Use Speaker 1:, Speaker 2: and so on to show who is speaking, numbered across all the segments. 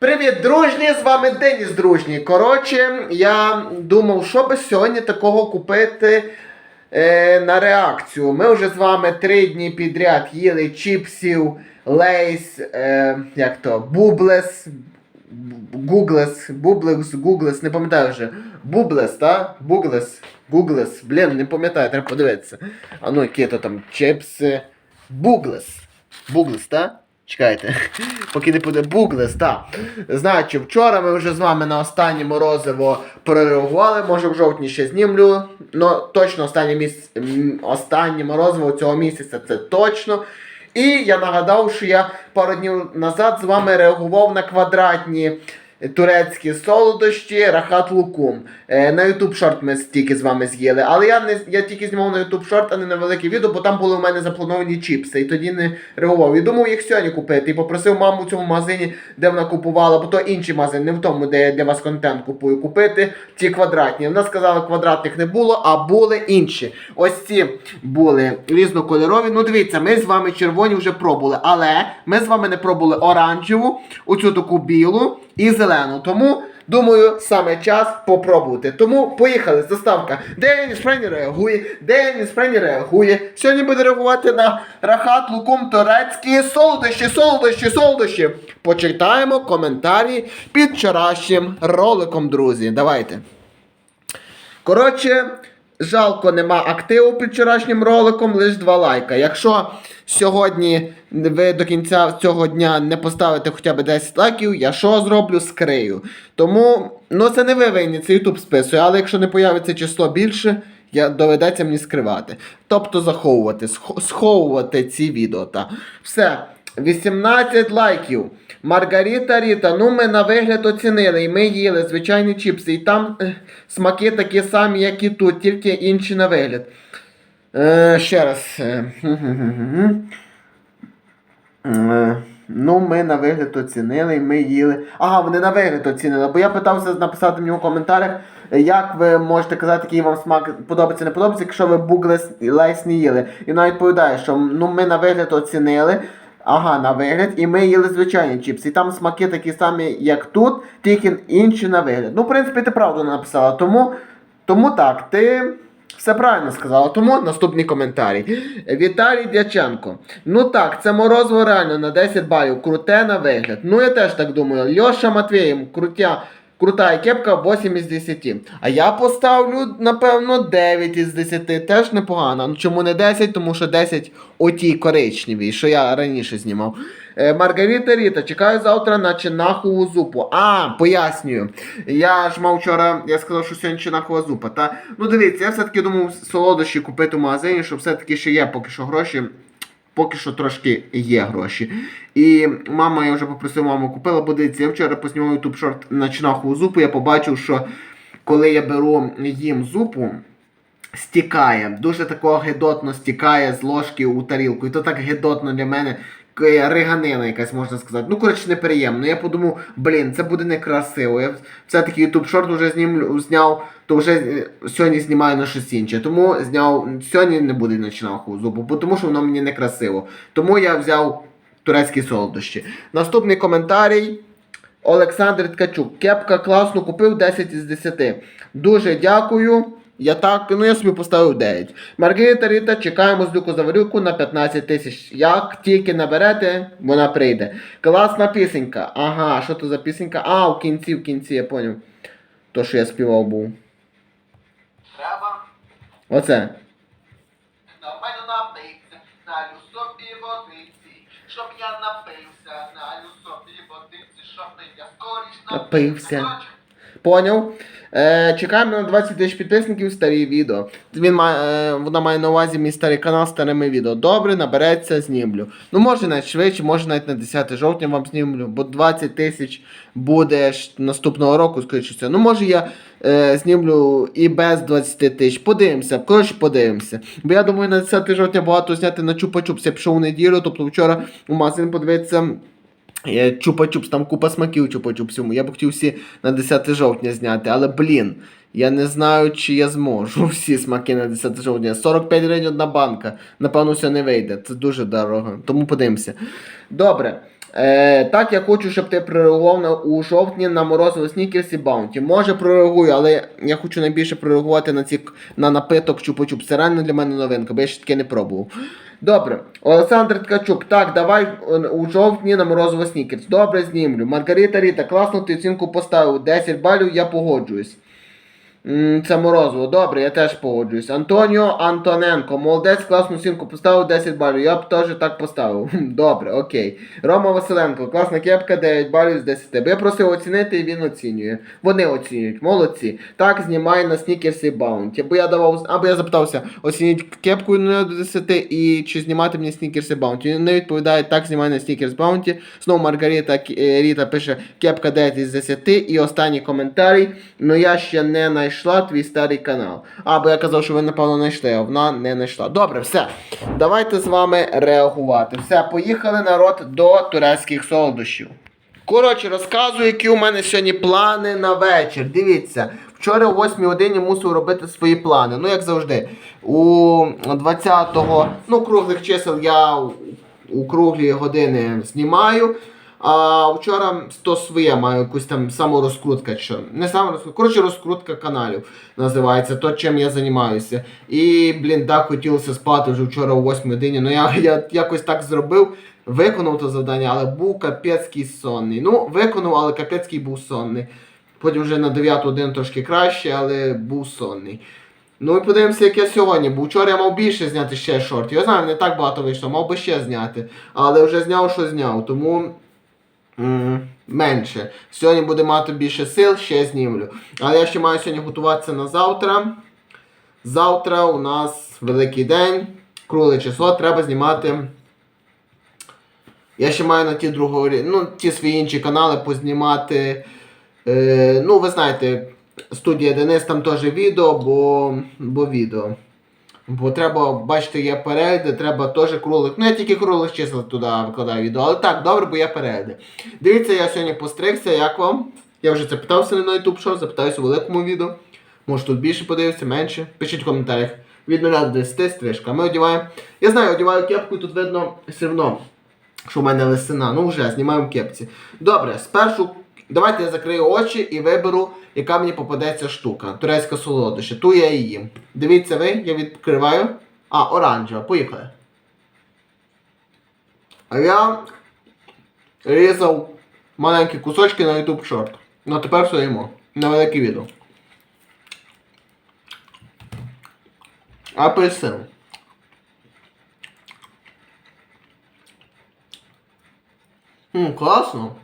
Speaker 1: Привіт, дружні! З вами Деніс Дружній. Коротше, я думав, що би сьогодні такого купити е, на реакцію. Ми вже з вами три дні підряд їли чіпсів, лейс, е, як то, бублес, гуглес, бублес, гуглес, не пам'ятаю вже. Бублес, та? Буглес, гуглес, блін, не пам'ятаю, треба подивитися. А ну, які то там чіпси. Буглес. Буглес, та? Чекайте, поки не буде Буглес, так. Значить, вчора ми вже з вами на останнє морозиво прореагували, може в жовтні ще знімлю. Ну, точно останнє місяць, останнє морозиво цього місяця це точно. І я нагадав, що я пару днів назад з вами реагував на квадратні турецькі солодощі Рахат Лукум. Е, на YouTube шорт ми тільки з вами з'їли. Але я не я тільки знімав на YouTube шорт, а не на велике відео, бо там були у мене заплановані чіпси. І тоді не реагував. І думав їх сьогодні купити. І попросив маму в цьому магазині, де вона купувала, бо то інший магазин, не в тому, де я для вас контент купую, купити ті квадратні. Вона сказала, квадратних не було, а були інші. Ось ці були різнокольорові. Ну дивіться, ми з вами червоні вже пробували, але ми з вами не пробували оранжеву, оцю таку білу і зелену. Тому. Думаю, саме час попробувати. Тому поїхали. Заставка. Деніс Френі реагує, Дені Френі реагує. Сьогодні буде реагувати на рахат лукум турецькі солодощі, солодощі, солодощі. Почитаємо коментарі під вчорашнім роликом, друзі. Давайте. Коротше, жалко, нема активу під вчорашнім роликом, лише два лайка. Якщо сьогодні ви до кінця цього дня не поставите хоча б 10 лайків, я що зроблю? Скрию. Тому, ну це не ви винні, це YouTube списує, але якщо не появиться число більше, я, доведеться мені скривати. Тобто заховувати, сховувати ці відео. Та. Все. 18 лайків. Маргарита Ріта, ну ми на вигляд оцінили, і ми їли звичайні чіпси. І там е, смаки такі самі, як і тут, тільки інші на вигляд. Е, ще раз. Е, Е, Ну, ми на вигляд оцінили, і ми їли. Ага, вони на вигляд оцінили. Бо я питався написати мені у коментарях, як ви можете казати, який вам смак подобається, не подобається, якщо ви буглес лайс не їли. І вона відповідає, що ну, ми на вигляд оцінили. Ага, на вигляд, і ми їли звичайні чіпси. І там смаки такі самі, як тут, тільки інші на вигляд. Ну, в принципі, ти правду написала. Тому, тому так, ти. Все правильно сказала, тому наступний коментарій. Віталій Дяченко. Ну так, це морозиво реально на 10 балів. Круте на вигляд. Ну я теж так думаю. Льоша Матвєєв, крутя, крута кепка 8 із 10. А я поставлю, напевно, 9 із 10. Теж непогано. Ну чому не 10? Тому що 10 отій коричневій, що я раніше знімав. Е, Маргарита Ріта, чекаю завтра на чинахову зупу. А, пояснюю. Я ж мав вчора, я сказав, що сьогодні чинахова зупа. Та? Ну дивіться, я все-таки думав солодощі купити в магазині, щоб все-таки ще є поки що гроші. Поки що трошки є гроші. І мама, я вже попросив маму купила, бо я вчора поснімав YouTube шорт на чинахову зупу, я побачив, що коли я беру їм зупу, стікає. Дуже такого гедотно стікає з ложки у тарілку. І то так гедотно для мене. К- Риганина якась можна сказати. Ну, коротше, неприємно. Я подумав, блін, це буде некрасиво. Я все-таки YouTube шорт вже знімлю, зняв, то вже е, сьогодні знімаю на щось інше. Тому зняв, сьогодні не буде починав зубу, тому що воно мені некрасиво. Тому я взяв турецькі солодощі. Наступний коментарій. Олександр Ткачук. Кепка класно купив 10 із 10. Дуже дякую. Я так, ну я собі поставив 9. Маргарита Ріта, чекаємо з Люку Заварюку на 15 тисяч. Як тільки наберете, вона прийде. Класна пісенька. Ага, що то за пісенька? А, в кінці, в кінці, я поняв. То, що я співав був.
Speaker 2: Треба
Speaker 1: Оце.
Speaker 2: нормально напитися, налю собі водиці, щоб я напився, налю собі водиці, щоб я скоріш
Speaker 1: Напився. Поняв? Е, чекаємо на 20 тисяч підписників старі відео. Він має, е, вона має на увазі мій старий канал з старими відео. Добре, набереться, знімлю. Ну, може навіть швидше, може навіть на 10 жовтня вам знімлю, бо 20 тисяч буде наступного року, скоріше. Ну, може я е, знімлю і без 20 тисяч. Подивимося, коротше, подивимося. Бо я думаю, на 10 жовтня багато зняти на чупа-чупс. Я пішов у неділю, тобто вчора у магазин подивитися. Е, Чупа-чупс, там купа смаків чупа-чупсів. Я б хотів всі на 10 жовтня зняти, але блін, я не знаю, чи я зможу всі смаки на 10 жовтня. 45 гривень одна банка. Напевно, все не вийде. Це дуже дорого. Тому подивимося. Добре. Е, так, я хочу, щоб ти прореагував у жовтні на морозиво снікерс і баунті. Може прореагую, але я хочу найбільше прореагувати на ці на напиток чупа-чуп. Це реально для мене новинка, бо я ще таке не пробував. Добре, Олександр Ткачук, так, давай е, у жовтні на морозиво снікерс. Добре, знімлю. Маргарита Ріта, класно, ти оцінку поставив. 10 балів, я погоджуюсь. Це морозиво. Добре, я теж погоджуюсь. Антоніо Антоненко, молодець, класну оцінку поставив 10 балів. Я б теж так поставив. Добре, окей. Рома Василенко, класна кепка, 9 балів з 10. Бо я просив оцінити і він оцінює. Вони оцінюють, молодці. Так, знімай на снікерсі баунті. Бо я давав, або я запитався, оцініть кепку на 10 і чи знімати мені снікерси баунті. Він не відповідає, так, знімай на снікерс баунті. Знову Маргарита е, Ріта пише кепка 9 із 10. І останній коментарій. Ну я ще не знайшла твій старий канал. А, бо я казав, що ви напевно знайшли, а вона не знайшла. Добре, все. Давайте з вами реагувати. Все, поїхали народ до турецьких солодощів. Коротше, розказую, які у мене сьогодні плани на вечір. Дивіться, вчора о 8 годині мусив робити свої плани. Ну, як завжди, у 20-го, ну, круглих чисел я у круглі години знімаю. А вчора то своє маю якусь там саморозкрутка. Що. Не саморозкрутка, коротше, розкрутка каналів називається, то чим я займаюся. І, блін, так хотілося спати вже вчора о 8 годині. Ну я, я якось так зробив, виконав то завдання, але був капецький сонний. Ну, виконав, але капецький був сонний. Потім вже на 9 годину трошки краще, але був сонний. Ну і подивимося, як я сьогодні. Бо вчора я мав більше зняти ще шортів. Я знаю, не так багато вийшло, мав би ще зняти. Але вже зняв, що зняв. Тому. Менше. Сьогодні буде мати більше сил, ще знімлю. Але я ще маю сьогодні готуватися на завтра. Завтра у нас великий день, кругле число, треба знімати. Я ще маю на ті другі, ну, ті свої інші канали познімати. Е, ну, ви знаєте, студія Денис там теж відео, бо, бо відео. Бо треба, бачите, є перегляди, треба теж круглих. Ну, я тільки круглих чисел туди викладаю відео. Але так, добре, бо є перегляди. Дивіться, я сьогодні постригся, як вам? Я вже це питався на YouTube Show, запитаюся у великому відео. Може тут більше подивитися, менше. Пишіть в коментарях. Від 0 до 10 стрижка. Ми одягаємо. Я знаю, одягаю кепку і тут видно все одно, що в мене лисина. Ну вже, знімаємо кепці. Добре, спершу давайте я закрию очі і виберу, яка мені попадеться штука. Турецька солодоща. Ту я їм. Дивіться ви, я відкриваю. А, оранжева, поїхали. А я різав маленькі кусочки на YouTube Short. Ну тепер все їмо. На велике відео. Апельсин. М, класно.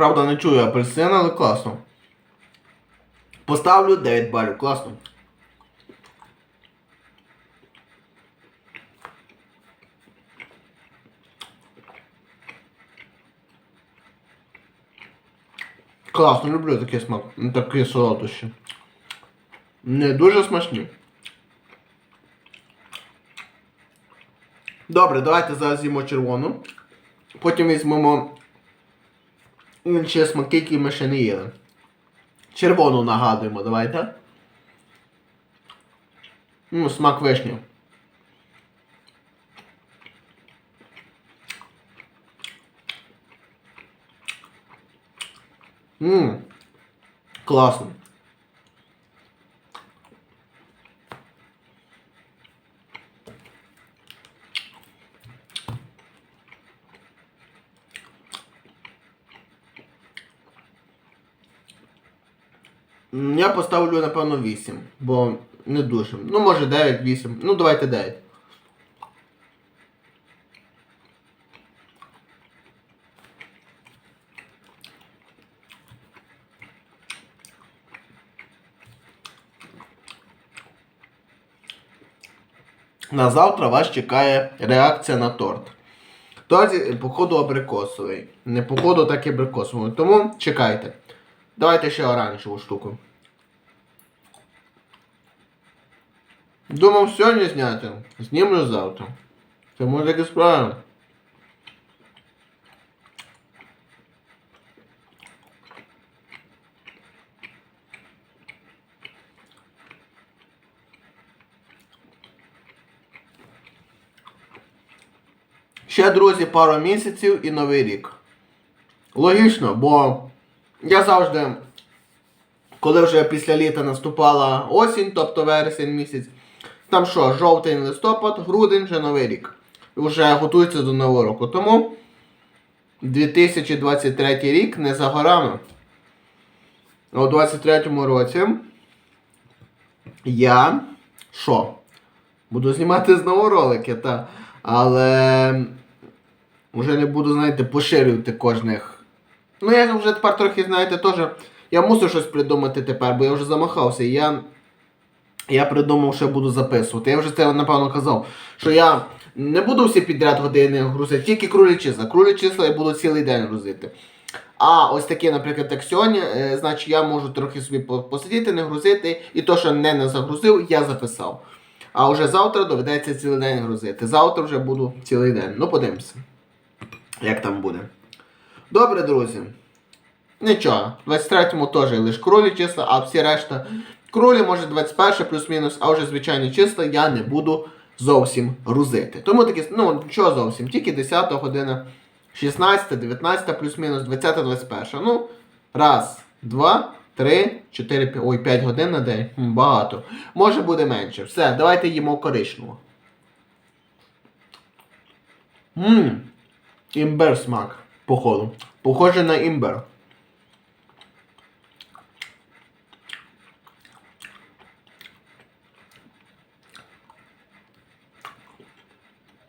Speaker 1: Правда, не чую апельсин, але класно. Поставлю 9 балів, класно. Класно, люблю такий смак, такі солодощі. Не дуже смачні. Добре, давайте зараз з'їмо червону. Потім візьмемо інші смаки, які ми ще не їли. Червону нагадуємо, давайте. Ну, смак вишні. Класно. Я поставлю, напевно, 8, бо не дуже. Ну, може 9, 8. Ну, давайте 9. На завтра вас чекає реакція на торт. Торт, походу, абрикосовий. Не походу, так і абрикосовий. Тому чекайте. Давайте ще оранжеву штуку. Думав сьогодні зняти, знімлю завтра. Тому так і справа. Ще, друзі, пару місяців і новий рік. Логічно, бо я завжди, коли вже після літа наступала осінь, тобто вересень місяць там що, жовтень, листопад, грудень вже новий рік. Вже готується до нового року. Тому 2023 рік не за горами. У 23-му році я що? Буду знімати знову ролики, та. Але вже не буду, знаєте, поширювати кожних. Ну, я вже тепер трохи, знаєте, теж. Я мусив щось придумати тепер, бо я вже замахався. Я, я придумав, що я буду записувати. Я вже це напевно казав. Що я не буду всі підряд години грузити, тільки крулі числа. Крулі числа я буду цілий день грузити. А ось такі, наприклад, як сьогодні, е, значить я можу трохи собі посидіти, не грузити, і то, що не, загрузив, я записав. А вже завтра доведеться цілий день грузити. Завтра вже буду цілий день. Ну, подивимося, як там буде. Добре, друзі. Нічого, в 23-му теж лише кролі числа, а всі решта. Кролі, може 21 плюс-мінус, а вже звичайні числа я не буду зовсім грузити. Тому такі, ну, що зовсім? Тільки 10 година, 16, 19 плюс-мінус, 20, 21. Ну, раз, два, три, чотири, ой, 5 годин на день. Багато. Може буде менше. Все, давайте їмо коричневу. Ммм. Імбер смак, походу. Похоже на імбер.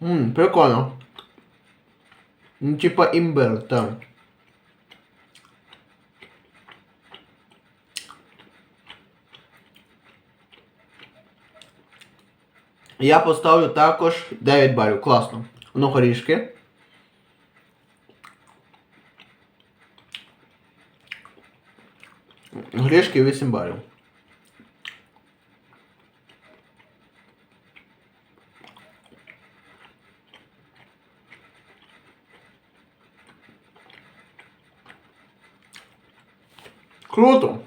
Speaker 1: Ммм, прикольно. Ну, типа імбир, так. Я поставлю також 9 балів. Класно. Ну, горішки. Горішки 8 балів. Круто.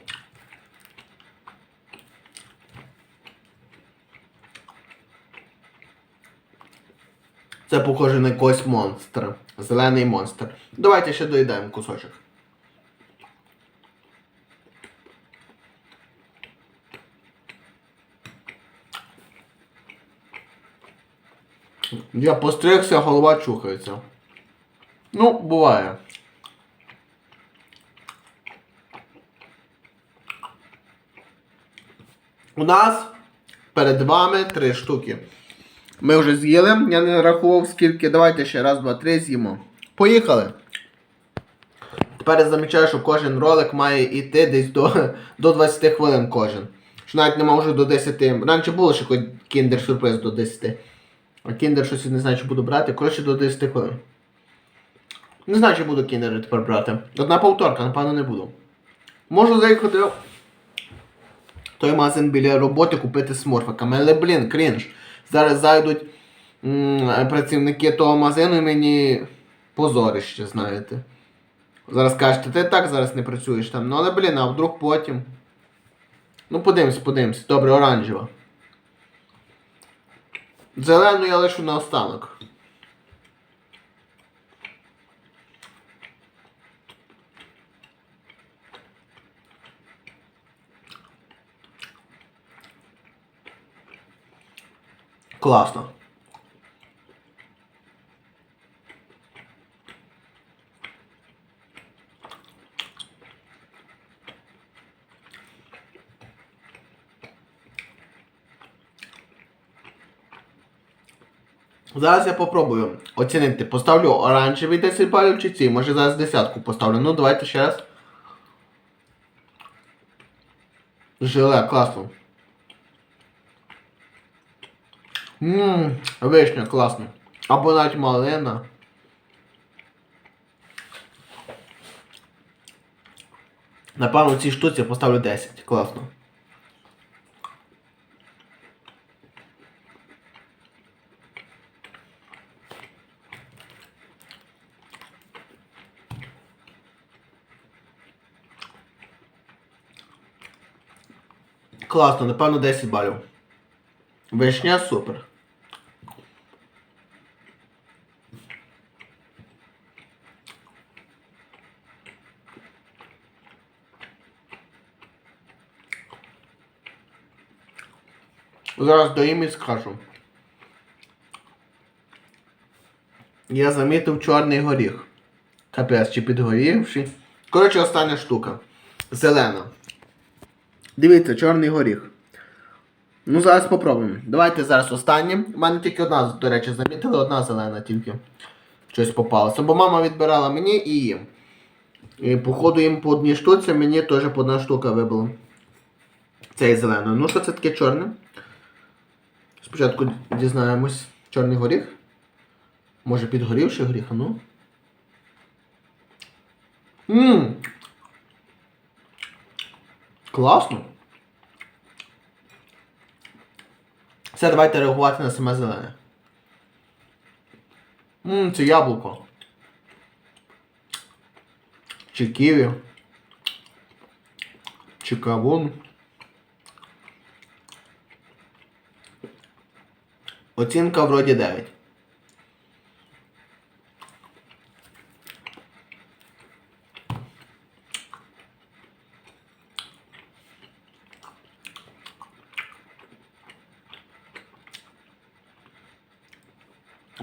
Speaker 1: Це похоже на якогось монстра. Зелений монстр. Давайте ще доїдаємо кусочок. Я постригся, голова чухається. Ну, буває. У нас перед вами три штуки. Ми вже з'їли, я не рахував скільки. Давайте ще раз, два, три з'їмо. Поїхали. Тепер я замічаю, що кожен ролик має йти десь до, до 20 хвилин кожен. Що навіть не можу до 10. Раніше було ще кіндер сюрприз до 10. А кіндер щось не знаю, чи буду брати. Коротше до 10 хвилин. Не знаю, чи буду кіндери тепер брати. Одна повторка, напевно, не буду. Можу заїхати той магазин біля роботи купити смурфиками. Але, блін, крінж. Зараз зайдуть м, працівники того магазину і мені позорище, знаєте. Зараз кажете, ти так зараз не працюєш там. Ну але блін, а вдруг потім. Ну подивимось, подивимось. Добре, оранжева. Зелену я лишу на останок. Класно. Зараз я попробую оцінити. Поставлю оранжевий 10 балів чи ці. Може зараз десятку поставлю. Ну давайте ще раз. Желе, класно. Ммм, вишня, класно. Або навіть малина. Напевно, цій штуці я поставлю 10. Класно. Класно, напевно 10 балів. Вишня супер. Зараз доїм і скажу. Я замітив чорний горіх. Капець, чи підгорівший. Коротше, остання штука. Зелена. Дивіться, чорний горіх. Ну, зараз попробуємо. Давайте зараз останнє. У мене тільки одна, до речі, замітили, одна зелена тільки. Щось попалося. Бо мама відбирала мені і їм. І походу їм по одній штуці, мені теж по одна штука вибила. Це і зелено. Ну що це таке чорне? Спочатку дізнаємось. Чорний горіх. Може підгорівший горіх, ну. Ммм. Класно. Все, давайте реагувати на саме зелене. Ммм, це яблуко. Чи ківі. Чи кавун. Оцінка вроді 9.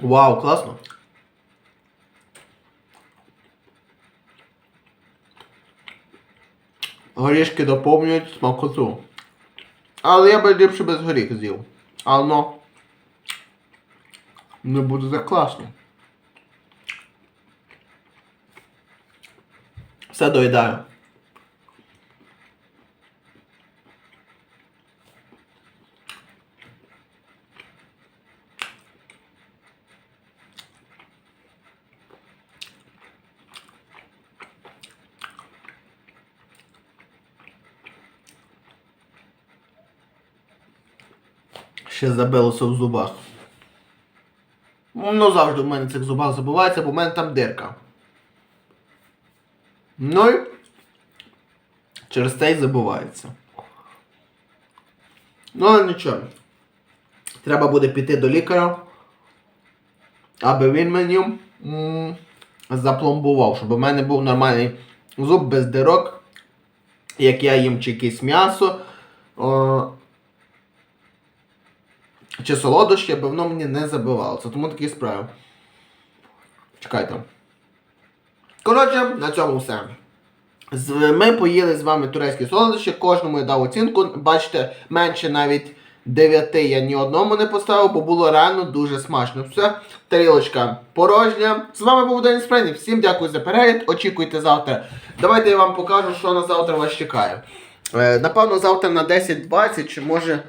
Speaker 1: Вау, класно. Горішки доповнюють смакоту. Але я би ліпше без горіх з'їв. Ну, не буде так класно. Все доїдаю. Ще забилося в зубах. Ну, завжди в мене цих зубах забувається, бо в мене там дирка. Ну і через це й забувається. Ну, але нічого. Треба буде піти до лікаря, аби він мені м, запломбував, щоб у мене був нормальний зуб без дирок, як я їм чи якесь м'ясо. Чи солодощі, аби воно мені не забивалося. Тому такі справи. Чекайте. Коротше, на цьому все. Ми поїли з вами турецькі солодощі, кожному я дав оцінку. Бачите, менше навіть 9 я ні одному не поставив, бо було реально дуже смачно. Все, тарілочка порожня. З вами був День Спрені. Всім дякую за перегляд. Очікуйте завтра. Давайте я вам покажу, що на завтра вас чекає. Е, напевно, завтра на 10.20 чи може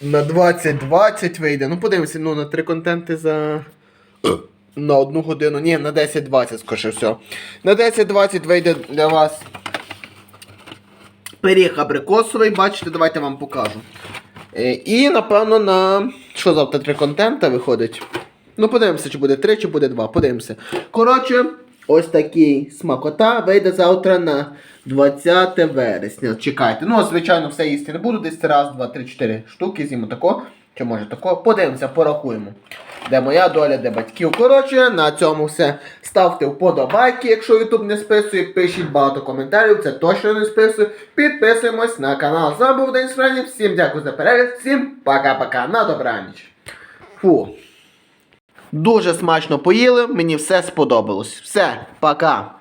Speaker 1: на 20-20 вийде. Ну, подивимося, ну на три контенти за. На одну годину. Ні, на 10-20, скоріше все. На 10-20 вийде для вас пиріг абрикосовий, бачите, давайте вам покажу. Е, І, напевно, на. Що завтра три контента виходить? Ну, подивимося, чи буде три, чи буде два. Подивимося. Коротше, ось такий смакота вийде завтра на 20 вересня. Чекайте. Ну, звичайно, все їсти не буду. Десь раз, два, три, чотири штуки з'їмо тако. Чи може тако. Подивимося, порахуємо. Де моя доля, де батьків. Коротше, на цьому все. Ставте вподобайки, якщо YouTube не списує. Пишіть багато коментарів, це точно не списує. Підписуємось на канал. З вами був День Справді. Всім дякую за перегляд. Всім пока-пока. На добраніч. Фу. Дуже смачно поїли, мені все сподобалось. Все, пока.